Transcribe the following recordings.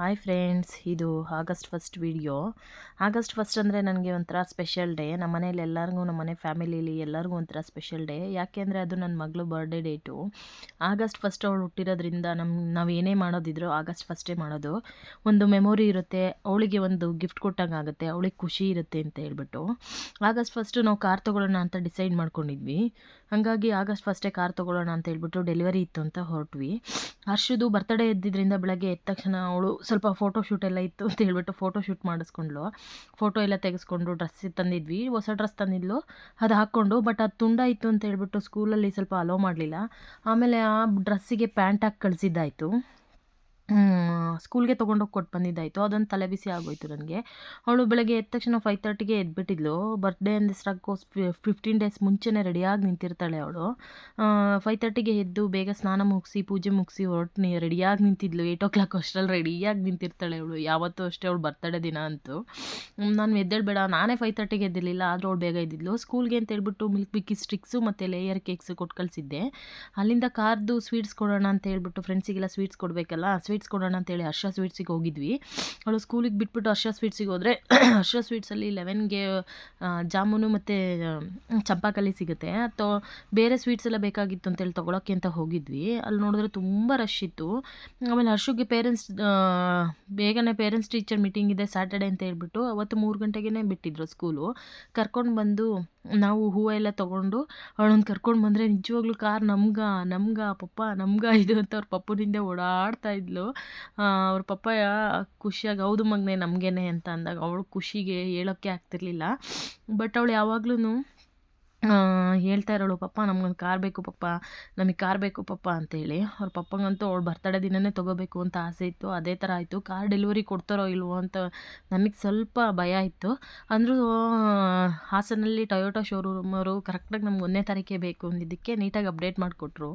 Hi friends ಇದು August first video August first ಅಂದರೆ ನನಗೆ ಒಂಥರ ಸ್ಪೆಷಲ್ ಡೇ ನಮ್ಮ ಮನೇಲಿ ಎಲ್ಲರಿಗೂ ನಮ್ಮ ಮನೆ ಫ್ಯಾಮಿಲೀಲಿ ಎಲ್ಲರಿಗೂ ಒಂಥರ ಸ್ಪೆಷಲ್ ಡೇ ಯಾಕೆ ಅಂದರೆ ಅದು ನನ್ನ ಮಗಳು ಬರ್ಡೇ ಡೇಟು ಆಗಸ್ಟ್ ಫಸ್ಟ್ ಅವಳು ಹುಟ್ಟಿರೋದ್ರಿಂದ ನಮ್ಮ ನಾವು ಏನೇ ಮಾಡೋದಿದ್ರು ಆಗಸ್ಟ್ ಫಸ್ಟೇ ಮಾಡೋದು. ಒಂದು ಮೆಮೊರಿ ಇರುತ್ತೆ, ಅವಳಿಗೆ ಒಂದು ಗಿಫ್ಟ್ ಕೊಟ್ಟಂಗೆ ಆಗುತ್ತೆ, ಅವಳಿಗೆ ಖುಷಿ ಇರುತ್ತೆ ಅಂತ ಹೇಳ್ಬಿಟ್ಟು. ಆಗಸ್ಟ್ ಫಸ್ಟು ನಾವು ಕಾರ್ ತೊಗೊಳ್ಳೋಣ ಅಂತ ಡಿಸೈಡ್ ಮಾಡ್ಕೊಂಡಿದ್ವಿ. ಹಾಗಾಗಿ ಆಗಸ್ಟ್ ಫಸ್ಟೇ ಕಾರ್ ತೊಗೊಳ್ಳೋಣ ಅಂತ ಹೇಳ್ಬಿಟ್ಟು ಡೆಲಿವರಿ ಇತ್ತು ಅಂತ ಹೊರಟ್ವಿ. ಹರ್ಷದು ಬರ್ತಡೇ ಇದ್ದಿದ್ದರಿಂದ ಬೆಳಗ್ಗೆ ಎದ್ದ ತಕ್ಷಣ ಅವಳು ಸ್ವಲ್ಪ ಫೋಟೋ ಶೂಟ್ ಎಲ್ಲ ಇತ್ತು ಅಂತ ಹೇಳ್ಬಿಟ್ಟು ಫೋಟೋ ಶೂಟ್ ಮಾಡಿಸ್ಕೊಂಡ್ಲು ಫೋಟೋ ಎಲ್ಲ ತೆಗೆಸ್ಕೊಂಡು ಡ್ರೆಸ್ ತಂದಿದ್ವಿ. ಹೊಸ ಡ್ರೆಸ್ ತಂದಿದ್ಲು. ಅದು ಹಾಕ್ಕೊಂಡು ಬಟ್ ಅದು ತುಂಡ ಇತ್ತು ಅಂತ ಹೇಳ್ಬಿಟ್ಟು ಸ್ಕೂಲಲ್ಲಿ ಸ್ವಲ್ಪ ಅಲೋ ಮಾಡಲಿಲ್ಲ. ಆಮೇಲೆ ಆ ಡ್ರೆಸ್ಸಿಗೆ ಪ್ಯಾಂಟ್ ಹಾಕಿ ಕಳಿಸಿದ್ದಾಯಿತು. ಸ್ಕೂಲ್ಗೆ ತೊಗೊಂಡೋಗಿ ಕೊಟ್ಟು ಬಂದಿದ್ದಾಯಿತು. ಅದೊಂದು ತಲೆ ಬಿಸಿ ಆಗೋಯ್ತು ನನಗೆ. ಅವಳು ಬೆಳಗ್ಗೆ ಎದ್ದ ತಕ್ಷಣ ಫೈವ್ ತರ್ಟಿಗೆ ಎದ್ಬಿಟ್ಟಿದ್ಲು. ಬರ್ಡೇ ಅಂದಿಸ್ರಾಕೋಸ್ ಫಿಫ್ಟೀನ್ ಡೇಸ್ ಮುಂಚೆನೇ ರೆಡಿಯಾಗಿ ನಿಂತಿರ್ತಾಳೆ ಅವಳು. ಫೈವ್ ತರ್ಟಿಗೆ ಎದ್ದು ಬೇಗ ಸ್ನಾನ ಮುಗಿಸಿ, ಪೂಜೆ ಮುಗಿಸಿ ಹೊರಟು ರೆಡಿಯಾಗಿ ನಿಂತಿದ್ಲು. ಏಯ್ಟ್ ಓ ಕ್ಲಾಕ್ ಅಷ್ಟರಲ್ಲಿ ರೆಡಿಯಾಗಿ ನಿಂತಿರ್ತಾಳೆ ಅವಳು. ಯಾವತ್ತೂ ಅಷ್ಟೇ ಅವಳು ಬರ್ತಡೇ ದಿನ ಅಂತೂ. ನಾನು ಎದ್ದೇಳಬೇಡ. ನಾನೇ ಫೈವ್ ತರ್ಟಿಗೆ ಎದ್ದಿರಲಿಲ್ಲ, ಆದರೂ ಅವಳು ಬೇಗ ಇದ್ದಿದ್ಲು ಸ್ಕೂಲ್ಗೆ ಅಂತ ಹೇಳ್ಬಿಟ್ಟು ಮಿಲ್ಕ್ ಬಿಕ್ಕಿ ಸ್ಟಿಕ್ಸು ಮತ್ತು ಲೇಯರ್ ಕೇಕ್ಸು ಕೊಟ್ಟು ಕಳಿಸಿದ್ದೆ. ಅಲ್ಲಿಂದ ಕಾರ್ದು ಸ್ವೀಟ್ಸ್ ಕೊಡೋಣ ಅಂತ ಹೇಳ್ಬಿಟ್ಟು ಫ್ರೆಂಡ್ಸಿಗೆಲ್ಲ ಸ್ವೀಟ್ಸ್ ಕೊಡಬೇಕಲ್ಲ ಸ್ವೀಟ್ ಸ್ವೀಟ್ಸ್ ಕೊಡೋಣ ಅಂತೇಳಿ ಹರ್ಷ ಸ್ವೀಟ್ಸಿಗೆ ಹೋಗಿದ್ವಿ. ಅವಳು ಸ್ಕೂಲಿಗೆ ಬಿಟ್ಬಿಟ್ಟು ಹರ್ಷ ಸ್ವೀಟ್ಸಿಗೆ ಹೋದರೆ ಹರ್ಷ ಸ್ವೀಟ್ಸಲ್ಲಿ ಲೆವೆನ್ಗೆ ಜಾಮೂನು ಮತ್ತು ಚಂಪಾಕಲಿ ಸಿಗುತ್ತೆ. ಅಥವಾ ಬೇರೆ ಸ್ವೀಟ್ಸ್ ಎಲ್ಲ ಬೇಕಾಗಿತ್ತು ಅಂತೇಳಿ ತೊಗೊಳಕ್ಕೆ ಅಂತ ಹೋಗಿದ್ವಿ. ಅಲ್ಲಿ ನೋಡಿದ್ರೆ ತುಂಬ ರಶ್ ಇತ್ತು. ಆಮೇಲೆ ಹರ್ಷಗೆ ಪೇರೆಂಟ್ಸ್ ಬೇಗನೆ ಪೇರೆಂಟ್ಸ್ ಟೀಚರ್ ಮೀಟಿಂಗ್ ಇದೆ ಸ್ಯಾಟರ್ಡೆ ಅಂತ ಹೇಳ್ಬಿಟ್ಟು ಅವತ್ತು ಮೂರು ಗಂಟೆಗೇ ಬಿಟ್ಟಿದ್ರು ಸ್ಕೂಲು ಕರ್ಕೊಂಡು ಬಂದು ನಾವು ಹೂವು ಎಲ್ಲ ತೊಗೊಂಡು ಅವಳನ್ನು ಕರ್ಕೊಂಡು ಬಂದರೆ ನಿಜವಾಗ್ಲೂ ಕಾರ್ ನಮ್ಗ, ನಮ್ಗೆ, ಪಪ್ಪ, ನಮ್ಗ ಇದು ಅಂತ ಅವ್ರ ಪಪ್ಪನಿಂದ ಓಡಾಡ್ತಾ ಇದ್ಲು. ಅವ್ರ ಪಪ್ಪ ಖುಷಿಯಾಗಿ, ಹೌದು ಮಗನೇ, ನಮಗೇನೆ ಅಂತ ಅಂದಾಗ ಅವಳು ಖುಷಿಗೆ ಹೇಳೋಕ್ಕೆ ಆಗ್ತಿರ್ಲಿಲ್ಲ. ಬಟ್ ಅವಳು ಯಾವಾಗ್ಲೂ ಹೇಳ್ತಾ ಇರೋಳು, ಪಪ್ಪ, ನಮ್ಗೊಂದು ಕಾರ್ ಬೇಕು, ಪಪ್ಪ. ನಮಗೆ ಕಾರ್ ಬೇಕು, ಪಪ್ಪ ಅಂತೇಳಿ ಅವ್ರ ಪಪ್ಪಂಗಂತೂ ಅವ್ಳು ಬರ್ತಡೇ ದಿನವೇ ತೊಗೋಬೇಕು ಅಂತ ಆಸೆ ಇತ್ತು. ಅದೇ ಥರ ಆಯಿತು. ಕಾರ್ ಡೆಲಿವರಿ ಕೊಡ್ತಾರೋ ಇಲ್ವೋ ಅಂತ ನಮಗೆ ಸ್ವಲ್ಪ ಭಯ ಇತ್ತು. ಅಂದರೂ ಹಾಸನಲ್ಲಿ ಟೊಯೋಟೋ ಶೋರೂಮವರು ಕರೆಕ್ಟಾಗಿ ನಮ್ಗೆ ಒಂದನೇ ತಾರೀಕೆ ಬೇಕು ಅಂದಿದ್ದಕ್ಕೆ ನೀಟಾಗಿ ಅಪ್ಡೇಟ್ ಮಾಡಿಕೊಟ್ರು.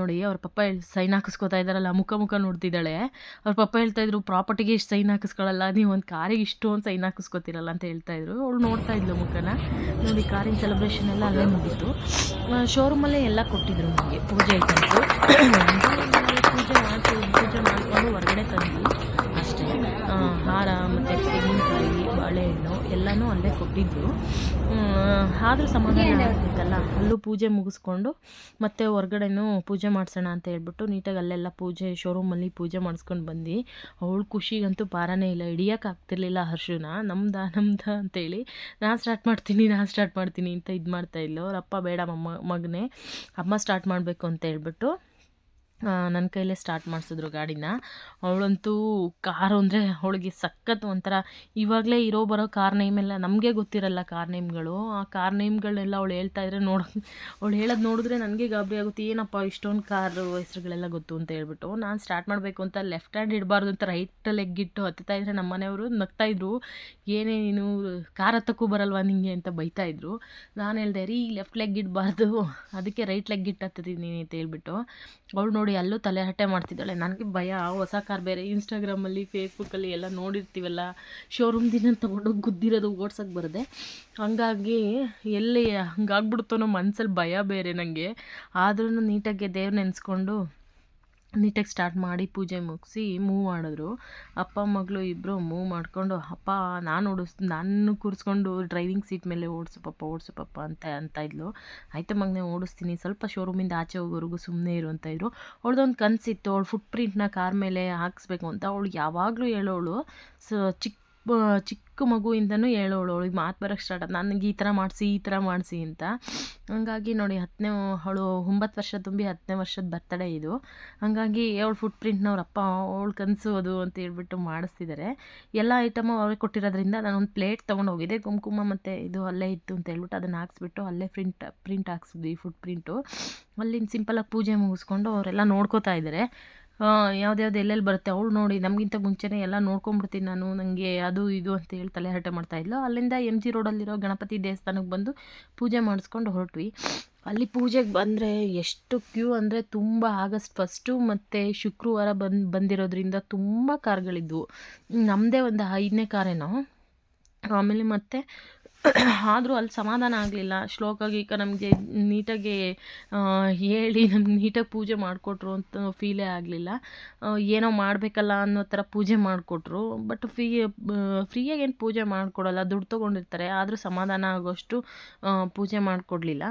ನೋಡಿ, ಅವ್ರ ಪಪ್ಪ ಸೈನ್ ಹಾಕಿಸ್ಕೊತಾ ಇದ್ದಾರಲ್ಲ, ಮುಖ ಮುಖ ನೋಡ್ತಿದ್ದಾಳೆ. ಅವ್ರ ಪಪ್ಪ ಹೇಳ್ತಾಯಿದ್ರು ಪ್ರಾಪರ್ಟಿಗೆ ಇಷ್ಟು ಸೈನ್ ಹಾಕಿಸ್ಕೊಳ್ಳಲ್ಲ ನೀವು ಒಂದು ಕಾರಿಗೆ ಇಷ್ಟು ಒಂದು ಸೈನ್ ಹಾಕಿಸ್ಕೊತಿರಲ್ಲ ಅಂತ ಹೇಳ್ತಾಯಿದ್ರು ಅವಳು ನೋಡ್ತಾ ಇದ್ಲು ಮುಖನ. ನೋಡಿ, ಕಾರಿನ ಸೆಲೆಬ್ರೇಷನ್ ಎಲ್ಲ ಅಲ್ಲೇ ಮುಗೀತು. ಶೋರೂಮಲ್ಲೇ ಎಲ್ಲ ಕೊಟ್ಟಿದ್ರು ನಮಗೆ ಪೂಜೆ ಐಟಮ್ಸು ಪೂಜೆ ಮಾಡಿ ಪೂಜೆ ಮಾಡಿಕೊಂಡು ಹೊರಗಡೆ ತಂದ್ವಿ ಅಷ್ಟೇ. ಹಾರ ಮತ್ತು ತೆಂಗಿನಕಾಯಿ, ಬಾಳೆಹಣ್ಣು ಎಲ್ಲನೂ ಅಲ್ಲೇ ಕೊಟ್ಟಿದ್ದರು ಆದರೂ ಸಮಾಧಾನ ಆಗಬೇಕಲ್ಲ? ಅಲ್ಲೂ ಪೂಜೆ ಮುಗಿಸ್ಕೊಂಡು ಮತ್ತೆ ಹೊರ್ಗಡೆನೂ ಪೂಜೆ ಮಾಡಿಸೋಣ ಅಂತ ಹೇಳ್ಬಿಟ್ಟು ನೀಟಾಗಿ ಅಲ್ಲೆಲ್ಲ ಪೂಜೆ ಶೋರೂಮಲ್ಲಿ ಪೂಜೆ ಮಾಡಿಸ್ಕೊಂಡು ಬಂದು ಅವಳು ಖುಷಿಗಂತೂ ಪಾರನೇ ಇಲ್ಲ. ಹಿಡಿಯೋಕೆ ಆಗ್ತಿರ್ಲಿಲ್ಲ ಹರ್ಷನ. ನಮ್ದ ನಮ್ದ ಅಂತೇಳಿ ನಾನು ಸ್ಟಾರ್ಟ್ ಮಾಡ್ತೀನಿ ನಾನು ಸ್ಟಾರ್ಟ್ ಮಾಡ್ತೀನಿ ಅಂತ ಇದು ಮಾಡ್ತಾಯಿಲ್ಲ ಅವ್ರ ಅಪ್ಪ ಬೇಡ ಮಮ್ಮ ಮಗನೇ ಅಮ್ಮ ಸ್ಟಾರ್ಟ್ ಮಾಡಬೇಕು ಅಂತ ಹೇಳ್ಬಿಟ್ಟು ನನ್ನ ಕೈಲೇ ಸ್ಟಾರ್ಟ್ ಮಾಡಿಸಿದ್ರು ಗಾಡಿನ. ಅವಳಂತೂ ಕಾರು ಅಂದರೆ ಅವಳಿಗೆ ಸಖತ್ ಒಂಥರ ಇವಾಗಲೇ ಇರೋ ಬರೋ ಕಾರ್ ನೇಮೆಲ್ಲ ನಮಗೆ ಗೊತ್ತಿರಲ್ಲ ಕಾರ್ ನೇಮ್ಗಳು ಆ ಕಾರ್ ನೇಮ್ಗಳನ್ನೆಲ್ಲ ಅವಳು ಹೇಳ್ತಾ ಇದ್ರೆ ನೋಡ, ಅವಳು ಹೇಳೋದು ನೋಡಿದ್ರೆ ನನಗೆ ಗಾಬರಿ ಆಗುತ್ತೆ. ಏನಪ್ಪ ಇಷ್ಟೊಂದು ಕಾರ್ ಹೆಸರುಗಳೆಲ್ಲ ಗೊತ್ತು ಅಂತ ಹೇಳ್ಬಿಟ್ಟು ನಾನು ಸ್ಟಾರ್ಟ್ ಮಾಡಬೇಕು ಅಂತ ಲೆಫ್ಟ್ ಹ್ಯಾಂಡ್ ಇಡಬಾರ್ದು ಅಂತ ರೈಟ್ ಲೆಗ್ ಇಟ್ಟು ಹತ್ತುತ್ತಾ ಇದ್ರೆ ನಮ್ಮ ಮನೆಯವರು ನಗ್ತಾಯಿದ್ರು ಏನೇ ನೀನು ಕಾರ್ ಹತ್ತಕ್ಕೂ ಬರಲ್ವಾ ನಿಂಗೆ ಅಂತ ಬೈತಾ ಇದ್ರು. ನಾನು ಹೇಳ್ದೆ ರೀ ಲೆಫ್ಟ್ ಲೆಗ್ ಇಡಬಾರ್ದು. ಅದಕ್ಕೆ ರೈಟ್ ಲೆಗ್ ಇಟ್ಟು ಹತ್ತಿದ್ದೀನಿ ಅಂತ ಹೇಳ್ಬಿಟ್ಟು. ಅವಳು ನೋಡಿ ಅಲ್ಲೂ ತಲೆ ಹಟ್ಟೆ ಮಾಡ್ತಿದ್ದಾಳೆ. ನನಗೆ ಭಯ. ಹೊಸ ಕಾರ್ ಬೇರೆ. ಇನ್ಸ್ಟಾಗ್ರಾಮಲ್ಲಿ ಫೇಸ್ಬುಕ್ಕಲ್ಲಿ ಎಲ್ಲ ನೋಡಿರ್ತೀವಲ್ಲ ಶೋರೂಮ್ ದಿನ ತೊಗೊಂಡೋಗಿ ಗುದ್ದಿರೋದು ಓಡ್ಸೋಕ್ಕೆ ಬರದೆ. ಹಂಗಾಗಿ ಎಲ್ಲಿ ಹಂಗಾಗ್ಬಿಡ್ತೋ ಮನ್ಸಲ್ಲಿ ಭಯ ಬೇರೆ ನನಗೆ ಆದ್ರೂ ನೀಟಾಗಿ ದೇವ್ರು ನೆನೆಸ್ಕೊಂಡು ನೀಟಾಗಿ ಸ್ಟಾರ್ಟ್ ಮಾಡಿ ಪೂಜೆ ಮುಗಿಸಿ ಮೂವ್ ಮಾಡಿದ್ರು. ಅಪ್ಪ, ಮಗಳು ಇಬ್ಬರು ಮೂವ್ ಮಾಡಿಕೊಂಡು, ಅಪ್ಪ, ನಾನು ಓಡಿಸ್, ನಾನು ಕೂರಿಸ್ಕೊಂಡು ಡ್ರೈವಿಂಗ್ ಸೀಟ್ ಮೇಲೆ ಓಡಿಸು ಪಪ್ಪ ಓಡಿಸು ಪಪ್ಪ ಅಂತ ಅಂತ ಇದ್ಲು. ಆಯ್ತು ಮಗನೇ, ಓಡಿಸ್ತೀನಿ. ಸ್ವಲ್ಪ ಶೋರೂಮಿಂದ ಆಚೆ ಹೋಗೋವರೆಗೂ ಸುಮ್ಮನೆ ಇರು ಅಂತ ಇದ್ರು. ಅವ್ಳ್ದೊಂದು ಕನಸಿತ್ತು. ಅವಳು ಫುಟ್ ಪ್ರಿಂಟ್ನ ಕಾರ್ ಮೇಲೆ ಹಾಕಿಸ್ಬೇಕು ಅಂತ. ಅವಳು ಯಾವಾಗಲೂ ಹೇಳೋಳು, ಸ ಚಿಕ್ಕ ಚಿಕ್ಕ ಮಗುವಿಂದನೂ ಹೇಳೋಳು, ಅವಳಿಗೆ ಮಾತು ಬರೋಕ್ಕೆ ಸ್ಟಾರ್ಟ್ ಆಯ್ತು ನನಗೆ ಈ ಥರ ಮಾಡಿಸಿ, ಈ ಥರ ಮಾಡಿಸಿ ಅಂತ. ಹಂಗಾಗಿ ನೋಡಿ ಹತ್ತನೇ ಅವಳು ಒಂಬತ್ತು ವರ್ಷ ತುಂಬಿ ಹತ್ತನೇ ವರ್ಷದ ಬರ್ತಡೇ ಇದು. ಹಾಗಾಗಿ ಅವಳು ಫುಟ್ ಪ್ರಿಂಟ್ನವ್ರ ಅಪ್ಪ ಅವಳು ಕನಸು ಅದು ಅಂತ ಹೇಳ್ಬಿಟ್ಟು ಮಾಡಿಸ್ತಿದ್ದಾರೆ ಎಲ್ಲ ಐಟಮು ಅವ್ರಿಗೆ ಕೊಟ್ಟಿರೋದ್ರಿಂದ ನಾನು ಒಂದು ಪ್ಲೇಟ್ ತೊಗೊಂಡು ಹೋಗಿದ್ದೆ. ಕುಂಕುಮ ಮತ್ತು ಇದು ಅಲ್ಲೇ ಇತ್ತು ಅಂತ ಹೇಳ್ಬಿಟ್ಟು ಅದನ್ನು ಹಾಕ್ಸ್ಬಿಟ್ಟು ಅಲ್ಲೇ ಪ್ರಿಂಟ್ ಪ್ರಿಂಟ್ ಹಾಕ್ಸಿದ್ವಿ ಫುಟ್ ಪ್ರಿಂಟು ಅಲ್ಲಿಂದ ಸಿಂಪಲಾಗಿ ಪೂಜೆ ಮುಗಿಸ್ಕೊಂಡು ಅವರೆಲ್ಲ ನೋಡ್ಕೋತಾ ಇದ್ದಾರೆ ಯಾವ್ದು ಎಲ್ಲೆಲ್ಲಿ ಬರುತ್ತೆ ಅವಳು ನೋಡಿ, ನಮಗಿಂತ ಮುಂಚೆನೇ ಎಲ್ಲ ನೋಡ್ಕೊಂಬಿಡ್ತೀನಿ ನಾನು ನನಗೆ ಅದು ಇದು ಅಂತ ಹೇಳಿ ತಲೆ ಹರಟೆ ಮಾಡ್ತಾಯಿದ್ಲು ಅಲ್ಲಿಂದ ಎಂ ಜಿ ರೋಡಲ್ಲಿರೋ ಗಣಪತಿ ದೇವಸ್ಥಾನಕ್ಕೆ ಬಂದು ಪೂಜೆ ಮಾಡಿಸ್ಕೊಂಡು ಹೊರಟ್ವಿ. ಅಲ್ಲಿ ಪೂಜೆಗೆ ಬಂದರೆ ಎಷ್ಟು ಕ್ಯೂ ಅಂದರೆ ತುಂಬ ಆಗಸ್ಟ್ ಫಸ್ಟು ಮತ್ತು ಶುಕ್ರವಾರ ಬಂದು, ಬಂದಿರೋದ್ರಿಂದ ತುಂಬ ಕಾರ್ಗಳಿದ್ವು. ನಮ್ಮದೇ ಒಂದು ಐದನೇ ಕಾರೇನೋ, ಆಮೇಲೆ ಮತ್ತು ಆದರೂ ಅಲ್ಲಿ ಸಮಾಧಾನ ಆಗಲಿಲ್ಲ. ಶ್ಲೋಕ ಗೀಕ ನಮಗೆ ನೀಟಾಗಿ ಹೇಳಿ ನಮ್ಗೆ ನೀಟಾಗಿ ಪೂಜೆ ಮಾಡಿಕೊಟ್ರು ಅಂತ ಫೀಲೇ ಆಗಲಿಲ್ಲ. ಏನೋ ಮಾಡಬೇಕಲ್ಲ ಅನ್ನೋ ಥರ ಪೂಜೆ ಮಾಡಿಕೊಟ್ರು. ಬಟ್ ಫ್ರೀ ಫ್ರೀಯಾಗಿ ಏನು ಪೂಜೆ ಮಾಡಿಕೊಡಲ್ಲ, ದುಡ್ಡು ತೊಗೊಂಡಿರ್ತಾರೆ. ಆದರೂ ಸಮಾಧಾನ ಆಗೋಷ್ಟು ಪೂಜೆ ಮಾಡಿಕೊಡ್ಲಿಲ್ಲ.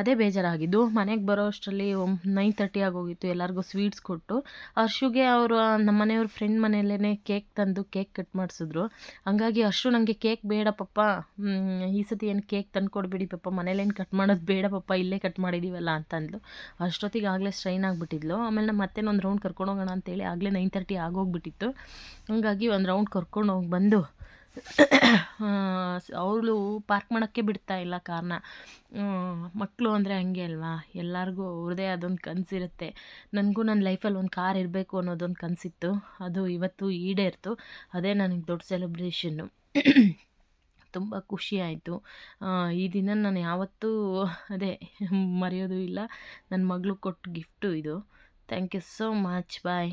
ಅದೇ ಬೇಜಾರಾಗಿದ್ದು. ಮನೆಗೆ ಬರೋ ಅಷ್ಟರಲ್ಲಿ ನೈನ್ ತರ್ಟಿ ಆಗೋಗಿತ್ತು. ಎಲ್ಲರಿಗೂ ಸ್ವೀಟ್ಸ್ ಕೊಟ್ಟು. ಹರ್ಷುಗೆ ಅವರು ನಮ್ಮ ಮನೆಯವ್ರ ಫ್ರೆಂಡ್ ಮನೆಯಲ್ಲೇ ಕೇಕ್ ತಂದು ಕೇಕ್ ಕಟ್ ಮಾಡಿಸಿದ್ರು. ಹಂಗಾಗಿ ಹರ್ಷು ನನಗೆ ಕೇಕ್ ಬೇಡ ಪಪ್ಪ ಈ ಸತಿ ಏನು ಕೇಕ್ ತಂದು ಕೊಡಬೇಡಿ ಪಪ್ಪ ಮನೇಲೇನು ಕಟ್ ಮಾಡೋದು ಬೇಡ ಪಪ್ಪ ಇಲ್ಲೇ ಕಟ್ ಮಾಡಿದ್ದೀವಲ್ಲ ಅಂತಂದ್ಲು. ಅಷ್ಟೊತ್ತಿಗೆ ಆಗಲೇ ಸ್ಟ್ರೈನ್ ಆಗಿಬಿಟ್ಟಿದ್ಲು. ಆಮೇಲೆ ನಮ್ಮ ಮತ್ತೆ ಒಂದು ರೌಂಡ್ ಕರ್ಕೊಂಡು ಹೋಗೋಣ ಅಂತೇಳಿ ಆಗಲೇ ನೈನ್ ತರ್ಟಿ ಆಗೋಗ್ಬಿಟ್ಟಿತ್ತು. ಹಂಗಾಗಿ ಒಂದು ರೌಂಡ್ ಕರ್ಕೊಂಡು ಹೋಗಿ ಬಂದು ಅವಳು ಪಾರ್ಕ್ ಮಾಡೋಕ್ಕೆ ಬಿಡ್ತಾ ಇಲ್ಲ ಕಾರ್ನ. ಮಕ್ಕಳು ಅಂದರೆ ಹಂಗೆ ಅಲ್ವಾ? ಎಲ್ಲರಿಗೂ ಅವ್ರದ್ದೇ ಅದೊಂದು ಕನಸಿರುತ್ತೆ ನನಗೂ ನನ್ನ ಲೈಫಲ್ಲಿ ಒಂದು ಕಾರ್ ಇರಬೇಕು ಅನ್ನೋದೊಂದು ಕನಸಿತ್ತು. ಅದು ಇವತ್ತು ಈಡೇರ್ತು. ಅದೇ ನನಗೆ ದೊಡ್ಡ ಸೆಲೆಬ್ರೇಷನ್ನು ತುಂಬ ಖುಷಿ ಆಯಿತು. ಈ ದಿನ ನಾನು ಯಾವತ್ತೂ ಅದೇ ಮರೆಯೋದು ಇಲ್ಲ. ನನ್ನ ಮಗಳು ಕೊಟ್ಟ ಗಿಫ್ಟು ಇದು. Thank you so much bye